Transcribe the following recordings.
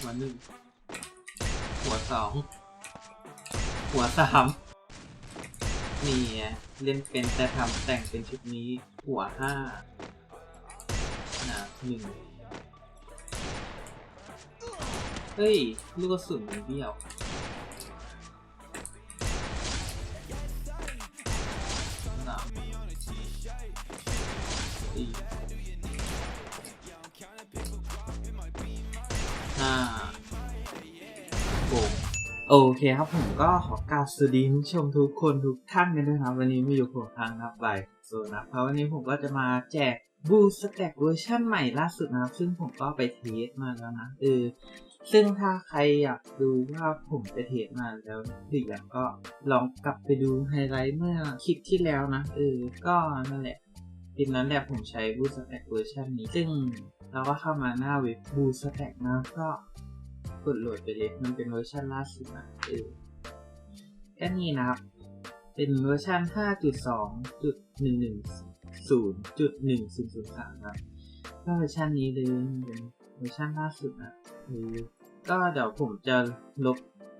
หัวหนึ่งหัวสองหัวสามนี่เล่นเป็นแต่ทำแต่งเป็นชุดนี้ หัวห้านะหนึ่งเฮ้ย ลูกกระสุนมันเบี้ยว โอเคครับผมก็ขอกราบสวัสดีผู้ชมทุกคนทุกท่านกันด้วยครับ วันนี้มาอยู่ผมทางครับไบโซนะครับเพราะวันนี้ผมก็จะมาแจกบูสแต็กเวอร์ชันใหม่ล่าสุดนะครับ ซึ่งผมก็ไปเทสมาแล้วนะเออซึ่งถ้าใครอยากดูว่าผมไปเทสมาแล้วหรือยังก็ลองกลับไปดูไฮไลท์เมื่อคลิปที่แล้วนะเออก็นั่นแหละคลิปนั้นแหละผมใช้บูสแต็กเวอร์ชันนี้ซึ่งเราก็เข้ามาหน้าเว็บบูสแต็กนะก็ กดโหลดไปเลยมันเป็นเวอร์ชันล่าสุดนะเออก็นี่นะครับ เป็นเวอร์ชัน5.2.110.1003ครับก็เวอร์ชันนี้เลยเป็นเวอร์ชันล่าสุดนะเออก็เดี๋ยวผมจะลบ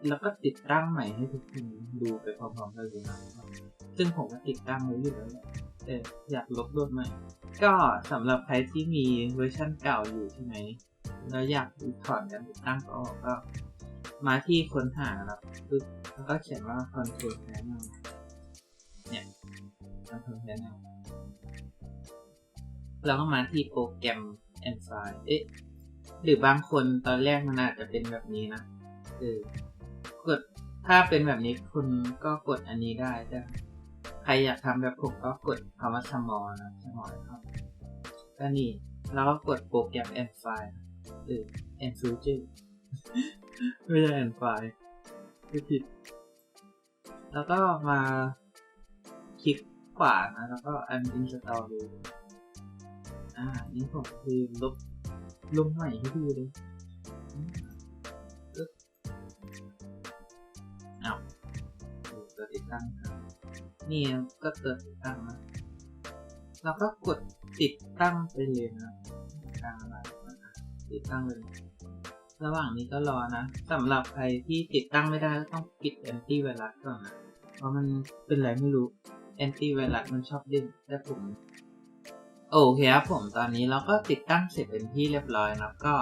แล้วก็ติดตั้งใหม่ให้ทุกคนดูไปพร้อมๆกันเลยนะครับซึ่งผมก็ติดตั้งไว้อยู่แล้วแหละแต่อยากลบรวดใหม่ ก็สำหรับใครที่มีเวอร์ชันเก่าอยู่ใช่ไหม แล้วอยากถอนการติดตั้งก็ออกก็ มาที่ค้นหาครับปึ๊บแล้วก็เขียนว่า control panel เนี่ย control panel แล้วก็มาที่โปรแกรม and file เอ๊ะหรือบางคนตอนแรกมันอาจจะเป็นแบบนี้นะเออกดถ้าเป็นแบบนี้คุณก็กดอันนี้ได้แต่ใครอยากทำแบบผมก็กดคำว่า small นะ small ครับก็นี่แล้วก็กดโปรแกรม and file เออ and future ไม่ใช่ and file ไม่ผิด แล้วก็มาคลิกขวานะแล้วก็อัน install เลยอ่านี่ผมคือลบลงใหม่ให้ดูเลยอืมปึ๊บเอาตัวติดตั้งครับนี่ก็ตัวติดตั้งนะเราก็กดติดตั้งไปเลยนะกลางอะไร ติดตั้งเลย ระหว่างนี้ก็รอนะสำหรับใครที่ติดตั้งไม่ได้ก็ต้องปิดแอนตี้ไวรัสก่อนนะ เพราะมันเป็นไรไม่รู้แอนตี้ไวรัสมันชอบเด้งแต่ผมโอเคครับผมตอนนี้เราก็ติดตั้งเสร็จเป็นที่เรียบร้อยนะก็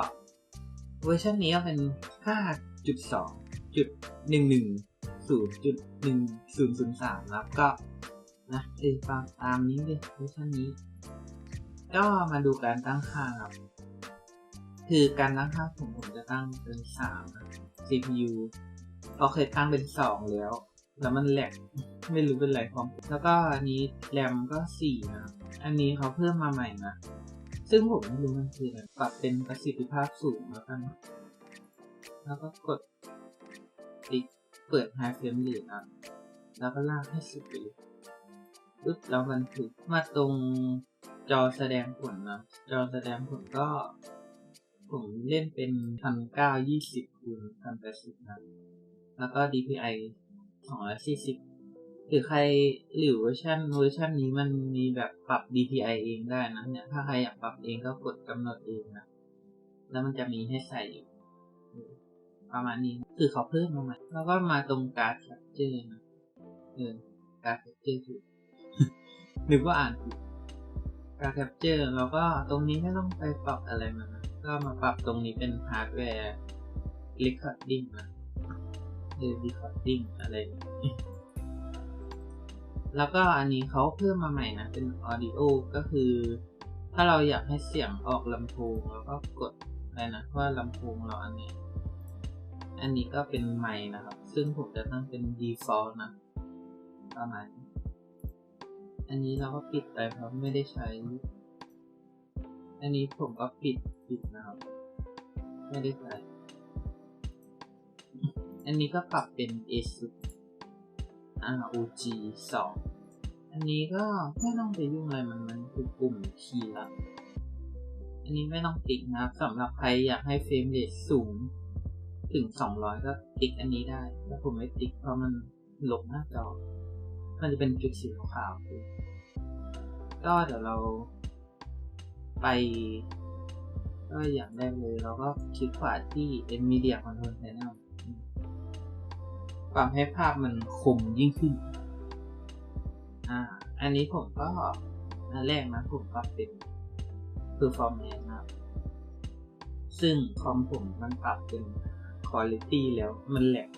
เวอร์ชันนี้ก็เป็น 5.2.110.1003นะครับก็นะเออฟังตามนี้เลยเวอร์ชันนี้ ก็มาดูการตั้งค่าครับ คือการตั้งค่าผมผมจะตั้งเป็น3นะ CPU เราเคยตั้งเป็น2แล้ว แล้วมันแหลกไม่รู้เป็นไรของแล้วก็อันนี้แรมก็4นะอันนี้เขาเพิ่มมาใหม่นะ ซึ่งผมไม่รู้มันคืออะไรปรับเป็นประสิทธิภาพสูงแล้วกัน แล้วก็กดติ๊กเปิด High Frame Rate นะแล้วก็ลากให้สุดไปเลยปึ๊บแล้วมันถึงมาตรงจอแสดงผลนะ จอแสดงผลก็ ผมเล่นเป็นพันเก้ายี่สิบคูณพันแปดสิบนะ แล้วก็ DPI สองร้อยสี่สิบหรือใครหรือเวอร์ชันเวอร์ชันนี้มันมีแบบปรับ DPI เองได้นะเนี่ย ถ้าใครอยากปรับเองก็กดกำหนดเองนะ แล้วมันจะมีให้ใส่อยู่ ประมาณนี้ คือเขาเพิ่มมาใหม่แล้วก็มาตรงการ์ดแคปเจอร์นะเออการ์ดแคปเจอร์ถูกนึกว่าอ่านผิดการแคปเจอร์เราก็ตรงนี้ไม่ต้องไปปรับอะไรมัน ก็มาปรับตรงนี้เป็นฮาร์ดแวร์ recording นะเออ recording อะไรอย่างนี้แล้วก็อันนี้เขาเพิ่มมาใหม่นะ เป็น audio ก็คือ ถ้าเราอยากให้เสียงออกลำโพงเราก็กดอะไรนะว่าลำโพงเราอันนี้ อันนี้ก็เป็นไมค์นะครับ ซึ่งผมจะตั้งเป็น default นะประมาณนี้อันนี้เราก็ปิดไปเพราะไม่ได้ใช้ อันนี้ผมก็ปิดปิดนะครับ ไม่ได้ใช้อันนี้ก็ปรับเป็น ASUS ROG 2 อันนี้ก็ไม่ต้องไปยุ่งอะไรมันมันคือกลุ่มคีย์ลับอันนี้ไม่ต้องติ๊กนะครับสำหรับใครอยากให้เฟรมเรทสูงถึง 200 ก็ติ๊กอันนี้ได้แต่ผมไม่ติ๊กเพราะมันลบหน้าจอ มันจะเป็นจุดสีขาวๆก็เดี๋ยวเรา ไป ก็อย่างแรกเลยเราก็คลิกขวาที่ NVIDIA Control Panel อืมปรับให้ภาพมันคมยิ่งขึ้น อ่า อันนี้ผมก็อันแรกนะผมปรับเป็น performance นะครับ ซึ่งคอมผมมันปรับเป็น quality แล้วมันแหลก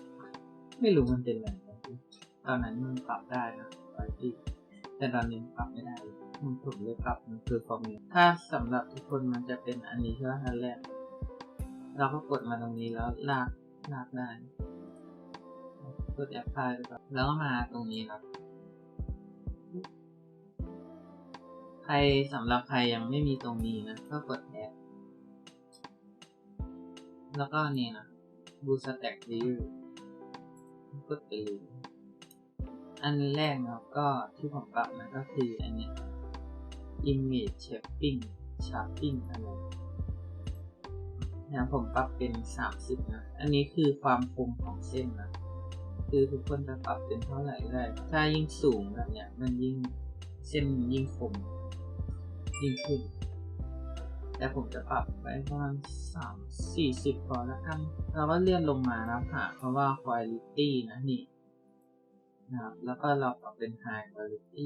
ไม่รู้มันเป็นอะไรตอนนั้นมันปรับได้นะ quality แต่ตอนนี้ปรับไม่ได้ มันผมเลยปรับมัน performance ถ้าสำหรับทุกคนมันจะเป็นอันนี้ใช่ไหมอันแรกเราก็กดมาตรงนี้แล้วลากลากได้กด apply ไปก่อนแล้วก็มาตรงนี้ครับ ใครสำหรับใครยังไม่มีตรงนี้นะ ก็กดแอดแล้วก็นี่นะ Bootstrap View กดไปเลยอันแรกนะครับก็ที่ผมปรับนะก็คืออันนี้ Image Shaping Sharpening อะไรนะผมปรับเป็น 30 นะ อันนี้คือความคมของเส้นนะ คือทุกคนจะปรับเป็นเท่าไหร่ได้ ถ้ายิ่งสูงแบบเนี้ย มันยิ่งเส้นยิ่งคม ยิ่งขึ้น แต่ผมจะปรับไว้ประมาณสามสี่สิบพอแล้วกันเราก็เลื่อนลงมานะครับหาคำว่า quality นะนี่นะครับ แล้วก็เราปรับเป็น high quality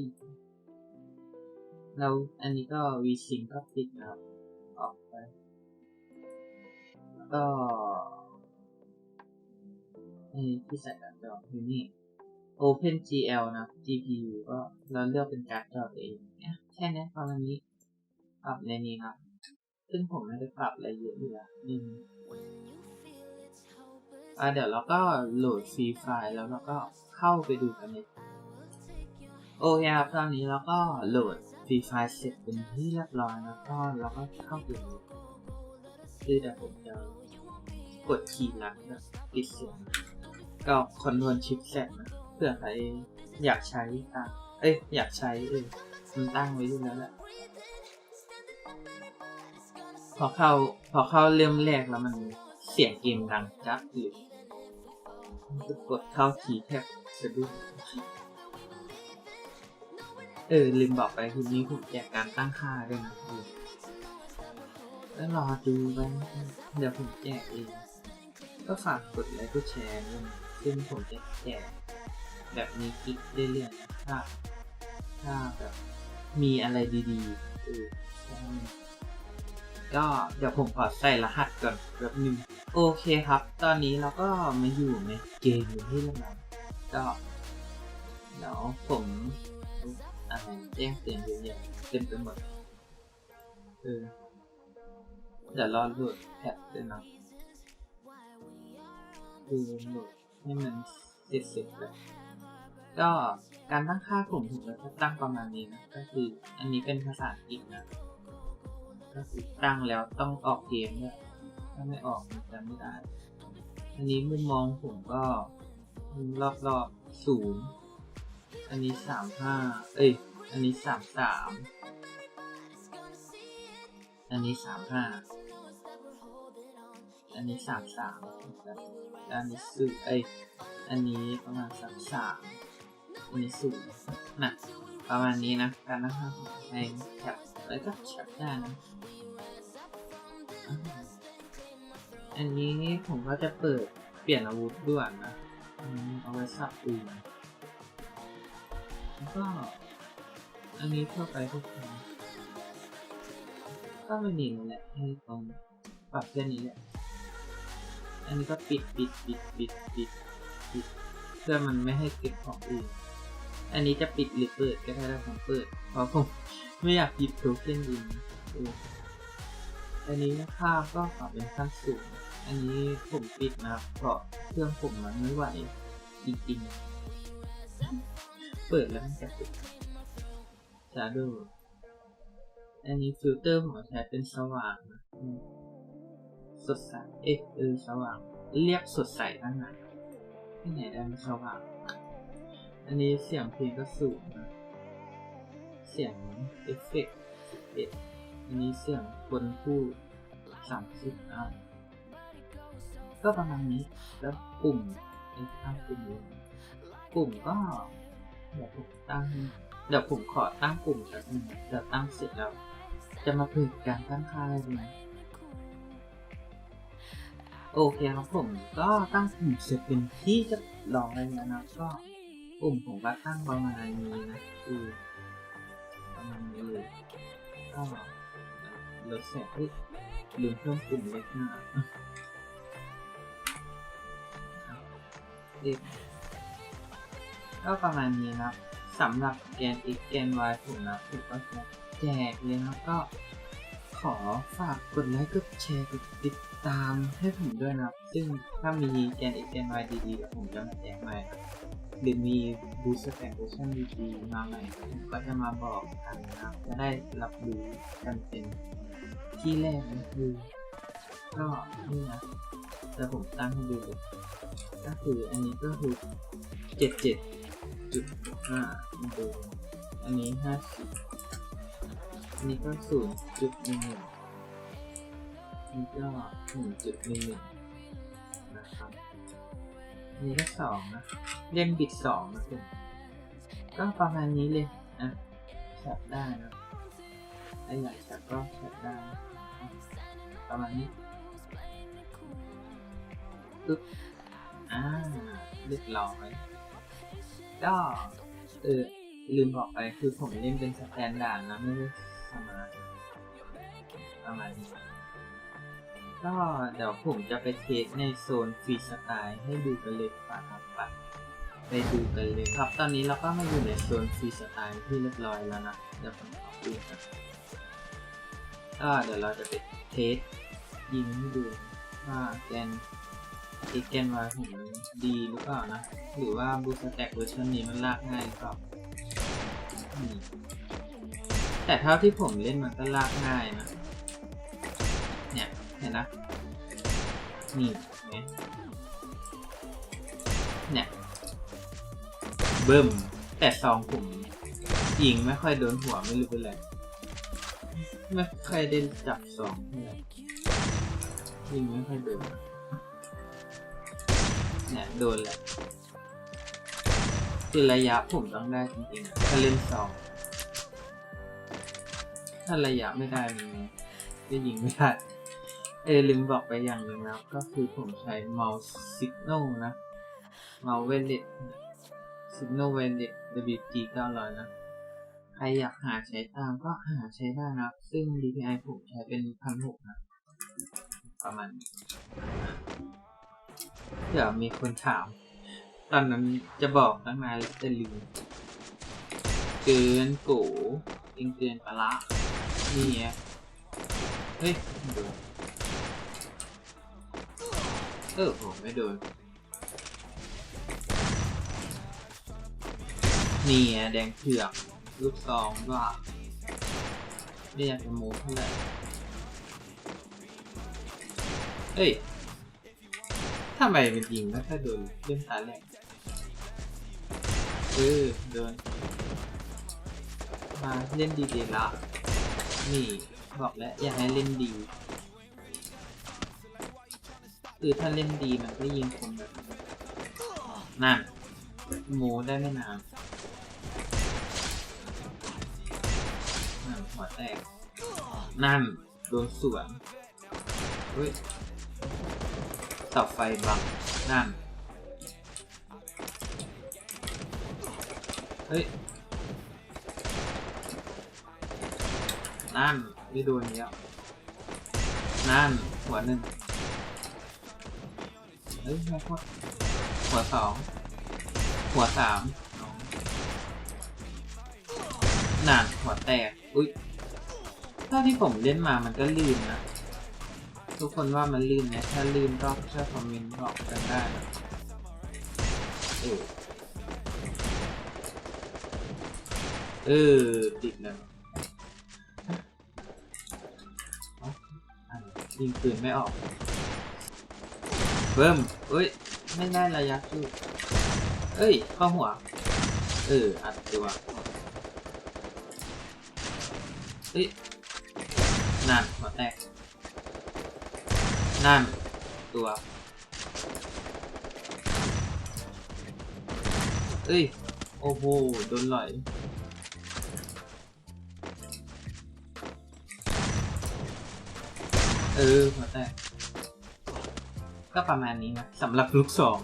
เราอันนี้ก็ vsync ก็ปิดนะครับ ออกไปแล้วก็อันนี้ที่ใส่การ์ดจอคือนี่ OpenGL นะ GPU ก็เราเลือกเป็นการ์ดจอเองเนี่ยแค่นี้ประมาณนี้ปรับในนี้ครับ ซึ่งผมไม่ได้ปรับอะไรเยอะอยู่แล้วนี่อะเดี๋ยวเราก็โหลดฟรีไฟล์แล้วเราก็เข้าไปดูกันเลยโอเคครับตอนนี้เราก็โหลด ฟรีไฟเสร็จเป็นที่เรียบร้อยแล้วก็เราก็เข้าไปดูคือเดี๋ยวผมจะกดคีย์ลัดนะปิดเสียงก็คอนโทรลชิปแซนะเผื่อใครอยากใช้ตั้งเอ้ยอยากใช้เออมันตั้งไว้อยู่แล้วแหละพอเข้าพอเข้าเริ่มแรกแล้วมันเสียงเกมดังจักอยู่กดเข้าทีแทบสะดุ้ง เออลืมบอกไปทีนี้ผมแจกการตั้งค่าด้วยนะแล้วรอดูไปเดี๋ยวผมแจกเองก็ฝากกดไลค์กดแชร์ด้วยซึ่งผมจะแจกแบบนี้คลิกเรื่อยๆนะถ้าถ้าแบบมีอะไรดีๆเออก็เดี๋ยวผมขอใส่รหัสก่อนแบบนึงโอเคครับ ตอนนี้เราก็มาอยู่ในเกมอยู่ที่เรื่องก็เดี๋ยวผม อะแจ้งเตือนเยอะแยะเต็มไปหมดเออเดี๋ยวรอโหลดแพทด้วยนะคือหลดให้มันเสร็จเสร็จแบบก็การตั้งค่าผมผมจะตั้งประมาณนี้นะก็คืออันนี้เป็นภาษาอังกฤษนะก็คือตั้งแล้วต้องออกเกมด้วยถ้าไม่ออกมันจะไม่ได้ อันนี้มุมมองผมก็รอบรอบศูนย์ อันนี้สามห้าเอ้ย อันนี้สามสามอันนี้สามห้าอันนี้สามสามอันนี้สื่อเอ้ย อันนี้ประมาณสามสามอันนี้ศูนย์นะประมาณนี้นะการนะครับในแท็บแล้วก็แท็บได้นะอันนี้ผมก็จะเปิดเปลี่ยนอาวุธด้วยนะเอาไว้สับปืน แล้วก็ อันนี้ทั่วไปทุกคนก็ไม่มีนั่แหละให้ตรงปรับแค่นี้แหละ อันนี้ก็ปิดปิดปิดปิดปิดปิดเพื่อมันไม่ให้เก็บของอื่น อันนี้จะปิดหรือเปิดก็ได้แล้วผมเปิดเพราะผมไม่อยากหยิบโทเค็นอื่นอันนี้ภาก็ปรับเป็นขั้นสูง อันนี้ผมปิดนะเพราะเครื่องผมมันไม่ไหวจริงๆ เปิดแล้วมันจะปิดจะดูอันนี้ฟิลเตอร์ผมใช้เป็นสว่างนะสดใส เอ๊ะเออสว่าง เรียกสดใสตั้งนานที่ไหนได้มันสว่าง อันนี้เสียงเพลงก็สูงนะ เสียงเอฟเฟกต์เอ็ดอันนี้เสียงคนพูดสามสิบอะก็ประมาณนี้ แล้วปุ่มไอ้ตั้งปุ่มนี้ปุ่มก็ เดี๋ยวผมตั้งเดี๋ยวผมขอตั้งปุ่มแบบนึงเดี๋ยวตั้งเสร็จแล้ว จะมาเปิดการตั้งค่าได้ไหมโอเคครับผมก็ตั้งกลุ่มเสร็จเป็นที่จะลองอะไรนะครับก็กลุ่มผมก็ตั้งประมาณนี้นะคือประมาณนี้เลยก็ลดแสงเฮ้ยลืมเพิ่มกลุ่มเล็กหน้าเล็ก ก็ประมาณนี้นะครับสำหรับแกน x แกน y ผมนะผมก็จะแจกเลยนะก็ขอฝากกดไลค์กดแชร์กดติดตามให้ผมด้วยนะซึ่งถ้ามีแกน x แกน y ดีๆผมจะมาแจกใหม่หรือมีบูสต์แตกเวอร์ชันดีๆมาใหม่ผมก็จะมาบอกกันนะจะได้รับรู้กันเป็นที่แรกนะคือก็นี่นะแต่ผมตั้งให้ดูก็คืออันนี้ก็คือเจ็ดเจ็ด จุดห้าดูอันนี้ห้าสิบอันนี้ก็ศูนย์จุดหนึ่งอันนี้ก็หนึ่งจุดหนึ่งนะครับอันนี้ก็สองนะเล่นบิดสองนะคุณก็ประมาณนี้เลยนะแชทได้นะถ้อยากแชทก็แชทได้ ประมาณนี้ปึ๊บอ่าเรียบร้อย ก็เออลืมบอกไปคือผมเล่นเป็นสแตนดาร์ดนะไม่ได้สมาร์ทประมาณนี้ก็เดี๋ยวผมจะไปเทสในโซนฟรีสไตล์ให้ดูกันเลยป่ะครับไปไปดูกันเลยครับ ตอนนี้เราก็มาอยู่ในโซนฟรีสไตล์ที่เรียบร้อยแล้วนะ เดี๋ยวผมขอดูกันก็เดี๋ยวเราจะไปเทสยิงให้ดูว่าแกน x แกน y ผมมันดีหรือเปล่านะ หรือว่าบูสแต็กเวอร์ชันนี้มันลากง่ายหรือเปล่าแต่เท่าที่ผมเล่นมันก็ลากง่ายนะเนี่ยเห็นนะนี่เนี่ยเบิ่มแต่ซองผมยิงไม่ค่อยโดนหัวไม่รู้เป็นไรไม่ค่อยได้จับซองเท่าไหร่ยิงไม่ค่อยโดนเนี่ยโดนแหละ คือระยะผมต้องได้จริงๆถ้าเล่นซองถ้าระยะไม่ได้มันจะยิงไม่ได้เอลืมบอกไปอย่างหนึ่งนะก็คือผมใช้เมาส์สิกโนนะเมาส์เวลเลตสิกโนเวลเลต WG 900 นะ ใครอยากหาใช้ตามก็หาใช้ได้นะ ซึ่ง DPI ผมใช้เป็นพันหกนะ ประมาณเดี๋ยวมีคนถาม ตอนนั้นจะบอกตั้งนานแต่ลืมเกินโกเองเกินปละนี่ไงเฮ้ยโดนเออผมไม่โดนนี่ไงแดงเผือกลูกซองว่าไม่อยากจะโม้เท่าไหร่เฮ้ยทำไมเป็นยิงไม่ค่อยโดนเล่นตาแรก เออโดนมาเล่นดีดีละนี่บอกแล้วอยากให้เล่นดีคือถ้าเล่นดีมันก็ยิงคนแบบนั่นโมได้ไม่นานนั่นหัวแตก นั่นโดนสวนเฮ้ยเสาไฟบังนั่น เฮ้ย นั่นไม่โดนเนี้ยนั่น หัวหนึ่งเฮ้ยไม่พอหัวสองหัวสามนั่นหัวแตก อุ้ยเท่าที่ผมเล่นมามันก็ลื่นนะ ทุกคนว่ามันลื่นไหมถ้าลื่นก็ช่วยคอมเมนต์บอกกันได้นะเออ เออ ติดแล้วอ้าอะยิงปืนไม่ออก เบิ่มเอ้ย ไม่ได้ระยะสู้เอ้ย เข้าหัว เออ อัดตัวเฮ้ยนั่นหัวแตก นั่น ตัว เอ้ย โอ้โห โดนไหล เออหัวแตกก็ประมาณนี้นะสำหรับลูกสอง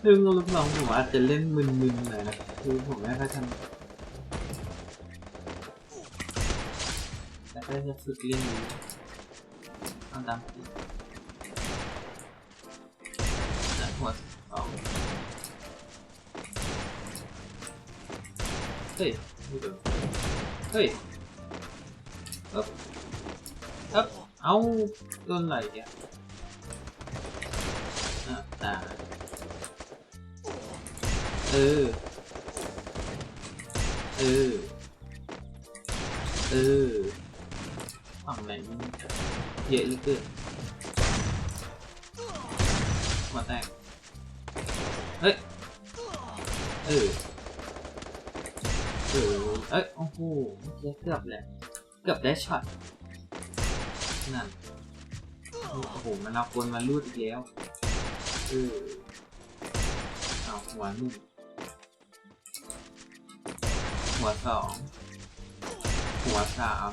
เรื่องลูกสองผมอาจจะเล่นมึนๆหน่อยนะคือผมไม่ค่อยทำแต่ก็จะฝึกเล่นอยู่เอาตามที่แต่หัวสองเฮ้ยเฮ้ย เอาโดนไหลแกอะตาเออ เออ เออ ฝั่งไหนมันเยอะหลือเกินหัวแตก เฮ้ย เออ เออ เอ้ย โอ้โหเมื่อกี้เกือบเลยเกือบได้ช็อต นั่นโอ้โหมันเอากลมาลูดอีกแล้วเออเอาหัวหนึ่งหัวสองหัวสาม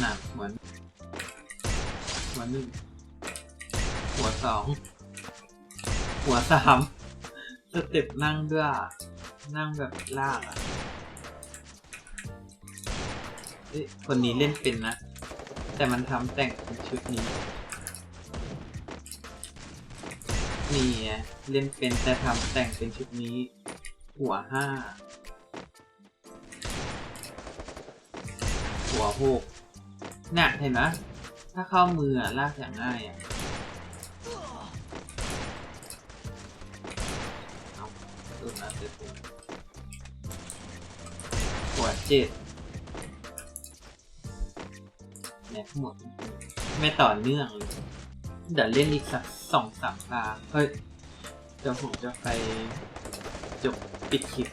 หนักหัวหัวหนึ่งหัวสองหัวสามสเต็ปนั่งด้วยนั่งแบบลากอะเอ้ยคนนี้เล่นเป็นนะ แต่มันทำแต่งเป็นชุดนี้นี่เล่นเป็นแต่ทำแต่งเป็นชุดนี้ หัวห้าหัวหกเนี่ยเห็นไหมถ้าเข้ามือลากอย่างง่ายอะเอาตัวนั้นเสร็จปุ๊บหัวเจ็ด แม็กหมดไม่ต่อเนื่องเลยเดี๋ยวเล่นอีกสักสองสามตาเฮ้ยเดี๋ยวผมจะไปจบปิดคลิป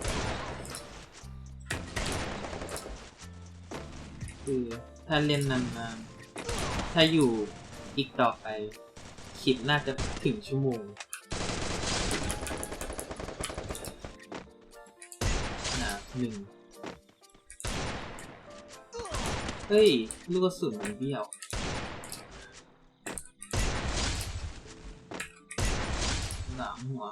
คือถ้าเล่นนานๆถ้าอยู่อีกต่อไปคลิปน่าจะถึงชั่วโมงนะหนึ่ง เฮ้ยลูกกระสุนมันเบี้ยวหลังหัว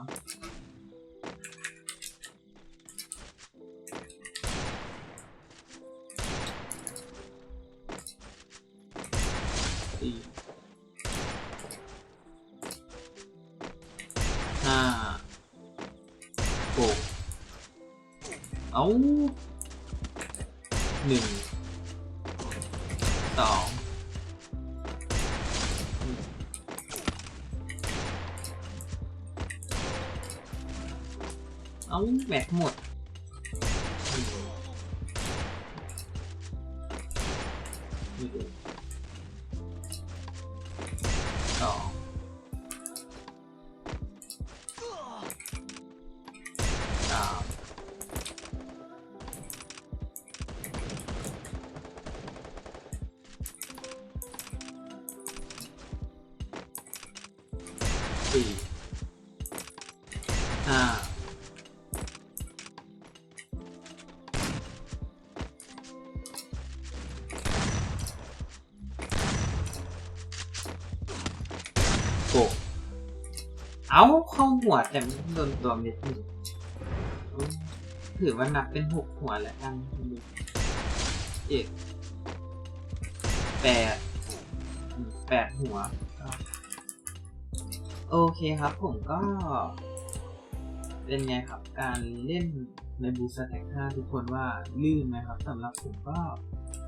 แบตหมดหนึ่ หกเอาเข้าหัวแต่โดนตัวเม็ดหนึ่งถือว่านับเป็นหกหัวแล้วกันเจ็ดแปดแปดหัว โอเคครับผมก็ เป็นไงครับการเล่นในบูสแต็ก5ทุกคนว่าลื่นไหมครับสำหรับผมก็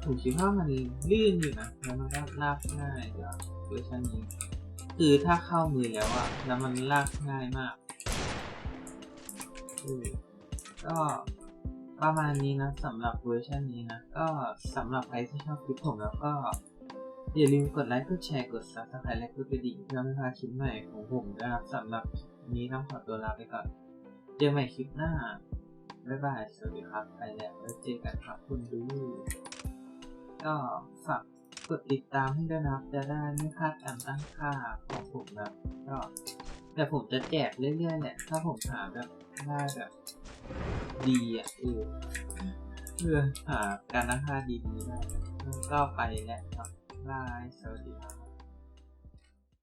ผมคิดว่ามันลื่นอยู่นะแล้วมันก็ลากง่ายกว่าเวอร์ชันนี้ คือถ้าเข้ามือแล้วอะแล้วมันลากง่ายมากก็ประมาณนี้นะสำหรับเวอร์ชันนี้นะ ก็สำหรับใครที่ชอบคลิปผมแล้วก็ อย่าลืมกดไลค์ กดแชร์ กด subscribe และกดกระดิ่งเพื่อไม่พลาดคลิปใหม่ของผมนะครับสำหรับนี้ต้องขอตัวลาไปก่อน เจอใหม่คลิปหน้า บ๊ายบาย สวัสดีครับ ไปแล้วไว้เจอกันครับคุณดู ก็ฝาก กดติดตามให้ด้วยนะครับจะได้ไม่พลาดการตั้งค่าของผมนะก็แต่ผมจะแจกเรื่อยๆแหละถ้าผมหาแบบได้แบบดีอะเออเพื่อหาการตั้งค่าดีๆได้ก็ไปแล้วครับบายสวัสดีครับ